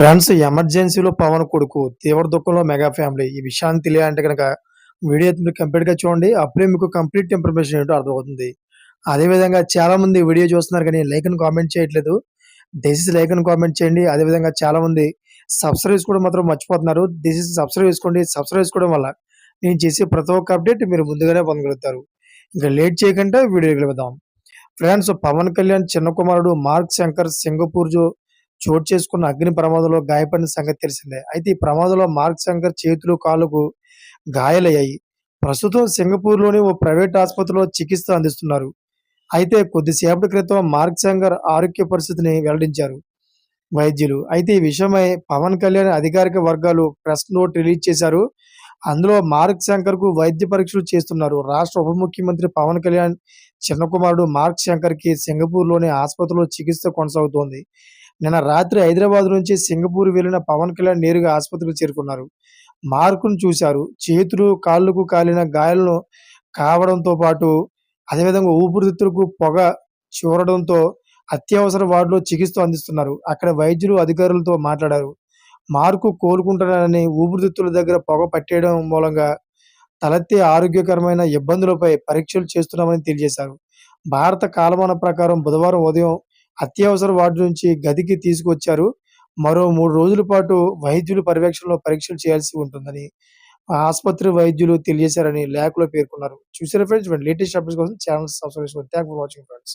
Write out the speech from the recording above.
Friends ఎమర్జెన్సీలో పవన్ కొడుకు తీవ్ర దుఃఖంలో మెగా ఫ్యామిలీ. ఈ విషయాన్ని తెలియాలంటే కనుక వీడియో మీరు కంప్లీట్గా చూడండి. అప్పుడే మీకు కంప్లీట్ ఇన్ఫర్మేషన్ ఏంటో అర్థమవుతుంది. అదేవిధంగా చాలా మంది వీడియో చూస్తున్నారు కానీ లైక్ అని కామెంట్ చేయట్లేదు. దయచేసి లైక్ అని కామెంట్ చేయండి. అదేవిధంగా చాలా మంది సబ్స్క్రైబ్ కూడా మాత్రం మర్చిపోతున్నారు. దయచేసి సబ్స్క్రైబ్ చేసుకోండి. సబ్స్క్రైబ్ చేసుకోవడం వల్ల నేను చేసే ప్రతి ఒక్క అప్డేట్ మీరు ముందుగానే పొందగలుగుతారు. ఇంకా లేట్ చేయకుండా వీడియో వెళ్దాం. ఫ్రెండ్స్ పవన్ కళ్యాణ్ చిన్న కుమారుడు మార్క్ శంకర్ సింగపూర్ చోటు చేసుకున్న అగ్ని ప్రమాదంలో గాయపడిన సంగతి తెలిసిందే. అయితే ఈ ప్రమాదంలో మార్క్ శంకర్ చేతులు కాలుకు గాయాలయ్యాయి. ప్రస్తుతం సింగపూర్లోని ఓ ప్రైవేట్ ఆసుపత్రిలో చికిత్స అందిస్తున్నారు. అయితే కొద్దిసేపటి క్రితం మార్క్ శంకర్ ఆరోగ్య పరిస్థితిని వెల్లడించారు వైద్యులు. అయితే ఈ విషయమై పవన్ కళ్యాణ్ అధికారిక వర్గాలు ప్రెస్ నోట్ రిలీజ్ చేశారు. అందులో మార్క్ శంకర్కు వైద్య పరీక్షలు చేస్తున్నారు. రాష్ట్ర ఉప ముఖ్యమంత్రి పవన్ కళ్యాణ్ చిన్న కుమారుడు మార్క్ శంకర్కి సింగపూర్లోని ఆసుపత్రిలో చికిత్స కొనసాగుతోంది. నిన్న రాత్రి హైదరాబాద్ నుంచి సింగపూర్ వెళ్ళిన పవన్ కళ్యాణ్ నేరుగా ఆసుపత్రికి చేరుకున్నారు. మార్కును చూశారు. చేతులు కాళ్ళకు కాలిన గాయాలను కావడంతో పాటు అదేవిధంగా ఊపిరితిత్తులకు పొగ చూరడంతో అత్యవసర వార్డులో చికిత్స అందిస్తున్నారు. అక్కడ వైద్యులు అధికారులతో మాట్లాడారు. మార్కు కోలుకుంటున్నారని ఊపిరితిత్తుల దగ్గర పొగ పట్టేయడం మూలంగా తలెత్తే ఆరోగ్యకరమైన ఇబ్బందులపై పరీక్షలు చేస్తున్నామని తెలియజేశారు. భారత కాలమాన ప్రకారం బుధవారం ఉదయం అత్యవసర వార్డు నుంచి గదికి తీసుకొచ్చారు. మరో మూడు రోజుల పాటు వైద్యులు పర్యవేక్షణలో పరీక్షలు చేయాల్సి ఉంటుందని ఆసుపత్రి వైద్యులు తెలియజేశారని లేఖలో పేర్కొన్నారు. చూసారా ఫ్రెండ్స్ లేటెస్ట్ అప్డేట్స్ కోసం ఛానల్ సబ్స్క్రైబ్ చేసుకోండి. Thank for watching friends